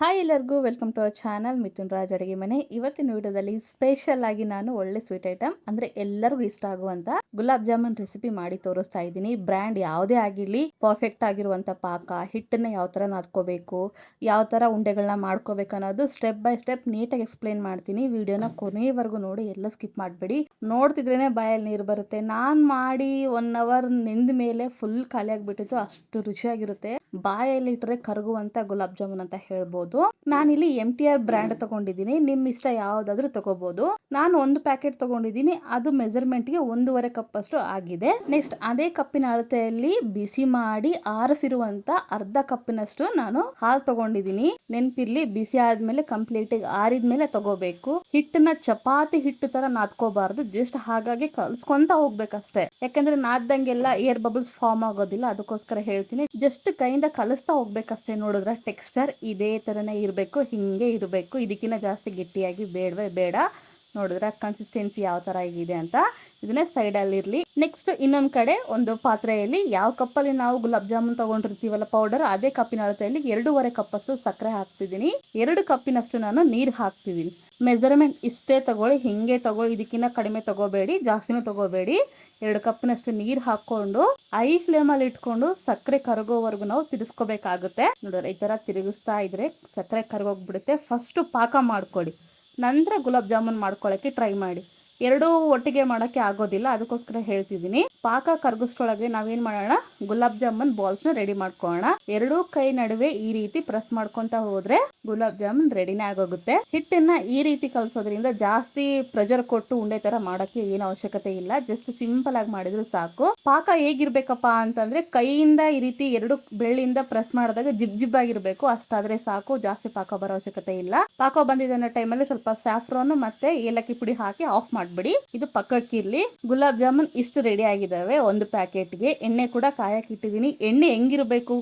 Hi ಎಲ್ಲರಿಗೂ, welcome to our channel Mithun Raj ಅಡುಗೆ ಮನೆ. ಇವತ್ತಿನ ವಿಡಿಯೋದಲ್ಲಿ ಸ್ಪೆಷಲ್ ಆಗಿ ನಾನು ಒಳ್ಳೆ ಸ್ವೀಟ್ ಐಟಮ್ ಅಂದ್ರೆ ಎಲ್ಲರಿಗೂ ಇಷ್ಟ ಆಗುವಂತ ಗುಲಾಬ್ ಜಾಮೂನ್ ರೆಸಿಪಿ ಮಾಡಿ ತೋರಿಸ್ತಾ ಇದ್ದೀನಿ. ಬ್ರ್ಯಾಂಡ್ ಯಾವುದೇ ಆಗಿರಲಿ ಪರ್ಫೆಕ್ಟ್ ಆಗಿರುವಂತ ಪಾಕ, ಹಿಟ್ಟನ್ನ ಯಾವ ತರ ನಾದ್ಕೋಬೇಕು ಯಾವ ತರ ಉಂಡೆಗಳನ್ನ ಮಾಡ್ಕೋಬೇಕು ಅನ್ನೋದು ಸ್ಟೆಪ್ ಬೈ ಸ್ಟೆಪ್ ನೀಟಾಗಿ ಎಕ್ಸ್ಪ್ಲೈನ್ ಮಾಡ್ತೀನಿ. ವಿಡಿಯೋನ ಕೊನೆಯವರೆಗೂ ನೋಡಿ, ಎಲ್ಲೂ ಸ್ಕಿಪ್ ಮಾಡಬೇಡಿ. ನೋಡ್ತಿದ್ರೇನೆ ಬಾಯಲ್ಲಿ ನೀರು ಬರುತ್ತೆ. ನಾನು ಮಾಡಿ ಒನ್ ಅವರ್ನಿಂದ ಮೇಲೆ ಫುಲ್ ಖಾಲಿ ಆಗಿಬಿಟ್ಟಿತ್ತು ಅಷ್ಟು ರುಚಿಯಾಗಿರುತ್ತೆ. ಬಾಯಲ್ಲಿ ಇಟ್ಟರೆ ಕರಗುವಂತ ಗುಲಾಬ್ ಜಾಮೂನ್ ಅಂತ ಹೇಳ್ಬೋದು. ನಾನಿಲ್ಲಿ ಎಂ ಟಿ ಆರ್ ಬ್ರ್ಯಾಂಡ್ ತಗೊಂಡಿದ್ದೀನಿ. ನಿಮ್ಮ ಇಷ್ಟ ಯಾವ್ದಾದ್ರು ತಗೋಬಹುದು ನಾನು ಒಂದು ಪ್ಯಾಕೆಟ್ ತಗೊಂಡಿದ್ದೀನಿ. ಅದು ಮೆಜರ್ಮೆಂಟ್ಗೆ ಒಂದೂವರೆ ಕಪ್ ಅಷ್ಟು ಆಗಿದೆ. ನೆಕ್ಸ್ಟ್ ಅದೇ ಕಪ್ಪಿನ ಅಳತೆಯಲ್ಲಿ ಬಿಸಿ ಮಾಡಿ ಆರಿಸಿರುವಂತ ಅರ್ಧ ಕಪ್ಪಿನಷ್ಟು ನಾನು ಹಾಲು ತಗೊಂಡಿದ್ದೀನಿ. ನೆನಪಿರ್ಲಿ ಬಿಸಿ ಆದ್ಮೇಲೆ ಕಂಪ್ಲೀಟ್ ಆರಿದ್ಮೇಲೆ ತಗೋಬೇಕು. ಹಿಟ್ಟನ್ನ ಚಪಾತಿ ಹಿಟ್ಟು ತರ ನಾದ್ಕೋಬಾರ್ದು. ಜಸ್ಟ್ ಹಾಗಾಗಿ ಕಲ್ಸ್ಕೊಂತ ಹೋಗ್ಬೇಕಷ್ಟೇ. ಯಾಕಂದ್ರೆ ನಾದ್ದಂಗೆಲ್ಲ ಏರ್ ಬಬಲ್ಸ್ ಫಾರ್ಮ್ ಆಗೋದಿಲ್ಲ. ಅದಕ್ಕೋಸ್ಕರ ಹೇಳ್ತೀನಿ. ಜಸ್ಟ್ ಕೈಯಿಂದ ಕಲಿಸ್ತಾ ಹೋಗ್ಬೇಕಷ್ಟೇ ನೋಡಿದ್ರೆ ಟೆಕ್ಸ್ಚರ್ ಇದೇ ತರನೇ ಇರಬೇಕು, ಹೀಗೆ ಇರಬೇಕು. ಇದಕ್ಕಿಂತ ಜಾಸ್ತಿ ಗಟ್ಟಿಯಾಗಿ ಬೇಡವೇ ಬೇಡ. ನೋಡಿದ್ರೆ ಕನ್ಸಿಸ್ಟೆನ್ಸಿ ಯಾವ ತರ ಇದೆ ಅಂತ ಇದನ್ನೇ ಇರಲಿ. ನೆಕ್ಸ್ಟ್ ಇನ್ನೊಂದು ಕಡೆ ಒಂದು ಪಾತ್ರೆಯಲ್ಲಿ ಯಾವ ಕಪ್ಪಲ್ಲಿ ನಾವು ಗುಲಾಬ್ ಜಾಮೂನ್ ತಗೊಂಡಿರ್ತೀವಲ್ಲ ಪೌಡರ್ ಅದೇ ಕಪ್ಪಿನ ಅಳತೆಯಲ್ಲಿ ಎರಡೂವರೆ ಕಪ್ಪಷ್ಟು ಸಕ್ಕರೆ ಹಾಕ್ತಿದ್ದೀನಿ. ಎರಡು ಕಪ್ಪಿನಷ್ಟು ನಾನು ನೀರು ಹಾಕ್ತಿದ್ದೀನಿ. ಮೆಜರ್ಮೆಂಟ್ ಇಷ್ಟೇ ತಗೊಳ್ಳಿ, ಹಿಂಗೆ ತಗೊಳ್ಳಿ ಇದಕ್ಕಿಂತ ಕಡಿಮೆ ತಗೋಬೇಡಿ, ಜಾಸ್ತಿನೂ ತಗೋಬೇಡಿ. ಎರಡು ಕಪ್ಪಿನಷ್ಟು ನೀರು ಹಾಕೊಂಡು ಐ ಫ್ಲೇಮಲ್ಲಿ ಇಟ್ಕೊಂಡು ಸಕ್ಕರೆ ಕರಗೋವರೆಗೂ ನಾವು ತಿರ್ಸ್ಕೋಬೇಕಾಗುತ್ತೆ. ನೋಡಿದ್ರೆ ಈ ತರ ತಿರುಗಿಸ್ತಾ ಇದ್ರೆ ಸಕ್ಕರೆ ಕರಗೋಗ್ಬಿಡುತ್ತೆ. ಫಸ್ಟ್ ಪಾಕ ಮಾಡ್ಕೊಳ್ಳಿ. ನಂತರ ಗುಲಾಬ್ ಜಾಮೂನ್ ಮಾಡ್ಕೊಳ್ಳೋಕ್ಕೆ ಟ್ರೈ ಮಾಡಿ. ಎರಡೂ ಒಟ್ಟಿಗೆ ಮಾಡೋಕ್ಕೆ ಆಗೋದಿಲ್ಲ. ಅದಕ್ಕೋಸ್ಕರ ಹೇಳ್ತಿದ್ದೀನಿ. ಪಾಕ ಕರ್ಗಿಸ್ಕೊಳಗೆ ನಾವೇನ್ ಮಾಡೋಣ? ಗುಲಾಬ್ ಜಾಮೂನ್ ಬಾಲ್ಸ್ನ ರೆಡಿ ಮಾಡ್ಕೊಳ್ಳೋಣ. ಎರಡೂ ಕೈ ನಡುವೆ ಈ ರೀತಿ ಪ್ರೆಸ್ ಮಾಡ್ಕೊಂತ ಹೋದ್ರೆ ಗುಲಾಬ್ ಜಾಮೂನ್ ರೆಡಿನೇ ಆಗೋಗುತ್ತೆ. ಹಿಟ್ಟನ್ನ ಈ ರೀತಿ ಕಲಸೋದ್ರಿಂದ ಜಾಸ್ತಿ ಪ್ರೆಷರ್ ಕೊಟ್ಟು ಉಂಡೆ ತರ ಮಾಡಕ್ಕೆ ಏನು ಅವಶ್ಯಕತೆ ಇಲ್ಲ. ಜಸ್ಟ್ ಸಿಂಪಲ್ ಆಗಿ ಮಾಡಿದ್ರು ಸಾಕು. ಪಾಕ ಹೇಗಿರ್ಬೇಕಪ್ಪ ಅಂತಂದ್ರೆ ಕೈಯಿಂದ ಈ ರೀತಿ ಎರಡು ಬೆಳ್ಳಿಯಿಂದ ಪ್ರೆಸ್ ಮಾಡಿದಾಗ ಜಿಬ್ ಜಿಬ್ ಆಗಿರ್ಬೇಕು. ಅಷ್ಟಾದ್ರೆ ಸಾಕು. ಜಾಸ್ತಿ ಪಾಕ ಬರೋ ಅವಶ್ಯಕತೆ ಇಲ್ಲ. ಪಾಕ ಬಂದಿದ್ದ ಟೈಮಲ್ಲಿ ಸ್ವಲ್ಪ ಸ್ಯಾಫ್ರೋನ್ ಮತ್ತೆ ಏಲಕ್ಕಿ ಪುಡಿ ಹಾಕಿ ಆಫ್ ಮಾಡ್ಬಿಡಿ ಇದು ಪಕ್ಕಕ್ಕಿರ್ಲಿ ಗುಲಾಬ್ ಜಾಮೂನ್ ಇಷ್ಟು ರೆಡಿ ಆಗಿದಾವೆ. ಒಂದು ಪ್ಯಾಕೆಟ್ಗೆ ಎಣ್ಣೆ ಕೂಡ ಕಾಯಕ್ಕೆ ಇಟ್ಟಿದ್ದೀನಿ. ಎಣ್ಣೆ ಹೆಂಗಿರ್ಬೇಕು?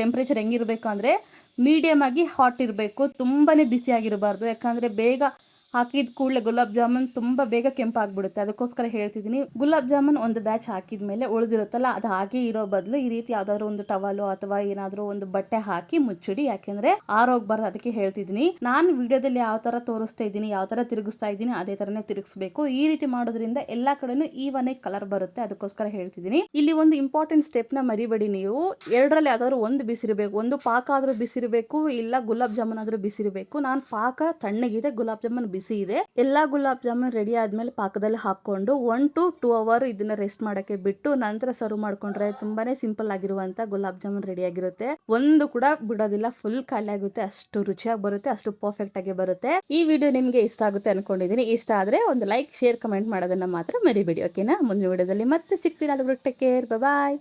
ಟೆಂಪ್ರೇಚರ್ ಹೆಂಗಿರ್ಬೇಕು ಅಂದ್ರೆ ಮೀಡಿಯಮ್ ಆಗಿ ಹಾಟ್ ಇರಬೇಕು. ತುಂಬಾನೇ ಬಿಸಿ ಆಗಿರಬಾರ್ದು. ಯಾಕಂದ್ರೆ ಬೇಗ ಹಾಕಿದ ಕೂಡಲೇ ಗುಲಾಬ್ ಜಾಮೂನ್ ತುಂಬಾ ಬೇಗ ಕೆಂಪಾಗ್ಬಿಡುತ್ತೆ. ಅದಕ್ಕೋಸ್ಕರ ಹೇಳ್ತಿದ್ದೀನಿ, ಗುಲಾಬ್ ಜಾಮೂನ್ ಒಂದು ಬ್ಯಾಚ್ ಹಾಕಿದ ಮೇಲೆ ಉಳಿದಿರುತ್ತಲ್ಲ, ಅದು ಹಾಗೆ ಇರೋ ಬದಲು ಈ ರೀತಿ ಯಾವ್ದಾದ್ರು ಒಂದು ಟವಲು ಅಥವಾ ಏನಾದ್ರು ಒಂದು ಬಟ್ಟೆ ಹಾಕಿ ಮುಚ್ಚಿಡಿ. ಯಾಕೆಂದ್ರೆ ಆರೋಗ್ಬಾರ್ದು ಅದಕ್ಕೆ ಹೇಳ್ತಿದ್ದೀನಿ. ನಾನು ವಿಡಿಯೋದಲ್ಲಿ ಯಾವ ತರ ತೋರಿಸ್ತಾ ಇದ್ದೀನಿ, ಯಾವ ತರ ತಿರುಗಿಸ್ತಾ ಇದ್ದೀನಿ, ಅದೇ ತರನೇ ತಿರುಗಿಸ್ಬೇಕು. ಈ ರೀತಿ ಮಾಡೋದ್ರಿಂದ ಎಲ್ಲಾ ಕಡೆನೂ ಈವನ್ ಕಲರ್ ಬರುತ್ತೆ. ಅದಕ್ಕೋಸ್ಕರ ಹೇಳ್ತಿದ್ದೀನಿ. ಇಲ್ಲಿ ಒಂದು ಇಂಪಾರ್ಟೆಂಟ್ ಸ್ಟೆಪ್ನ ಮರಿಬೇಡಿ ನೀವು. ಎರಡರಲ್ಲಿ ಯಾವ್ದಾದ್ರು ಒಂದು ಬಿಸಿರಬೇಕು. ಒಂದು ಪಾಕ ಆದ್ರೂ ಬಿಸಿರಬೇಕು, ಇಲ್ಲ ಗುಲಾಬ್ ಜಾಮೂನ್ ಆದ್ರೂ ಬಿಸಿರಬೇಕು. ನಾನು ಪಾಕ ತಣ್ಣಗಿದೆ, ಗುಲಾಬ್ ಜಾಮೂನ್ ಇದೆ. ಎಲ್ಲಾ ಗುಲಾಬ್ ಜಾಮೂನ್ ರೆಡಿ ಆದ್ಮೇಲೆ ಪಾಕದಲ್ಲಿ ಹಾಕೊಂಡು ಒನ್ ಟು ಟೂ ಅವರ್ ಇದನ್ನ ರೆಸ್ಟ್ ಮಾಡಕ್ಕೆ ಬಿಟ್ಟು ನಂತರ ಸರ್ವ್ ಮಾಡ್ಕೊಂಡ್ರೆ ತುಂಬಾನೇ ಸಿಂಪಲ್ ಆಗಿರುವಂತ ಗುಲಾಬ್ ಜಾಮೂನ್ ರೆಡಿ ಆಗಿರುತ್ತೆ. ಒಂದು ಕೂಡ ಬಿಡೋದಿಲ್ಲ ಫುಲ್ ಖಾಲಿ ಆಗುತ್ತೆ, ಅಷ್ಟು ರುಚಿಯಾಗಿ ಬರುತ್ತೆ, ಅಷ್ಟು ಪರ್ಫೆಕ್ಟ್ ಆಗಿ ಬರುತ್ತೆ. ಈ ವಿಡಿಯೋ ನಿಮ್ಗೆ ಇಷ್ಟ ಆಗುತ್ತೆ ಅನ್ಕೊಂಡಿದ್ದೀನಿ ಇಷ್ಟ ಆದ್ರೆ ಒಂದು ಲೈಕ್ ಶೇರ್ ಕಮೆಂಟ್ ಮಾಡೋದನ್ನ ಮಾತ್ರ ಮರಿಬೇಡಿ ಓಕೆನಾ ಮುಂದಿನ ವಿಡಿಯೋದಲ್ಲಿ ಮತ್ತೆ ಸಿಗ್ತೀರಾ ಟೇಕ್ ಕೇರ್ ಬಾಯ್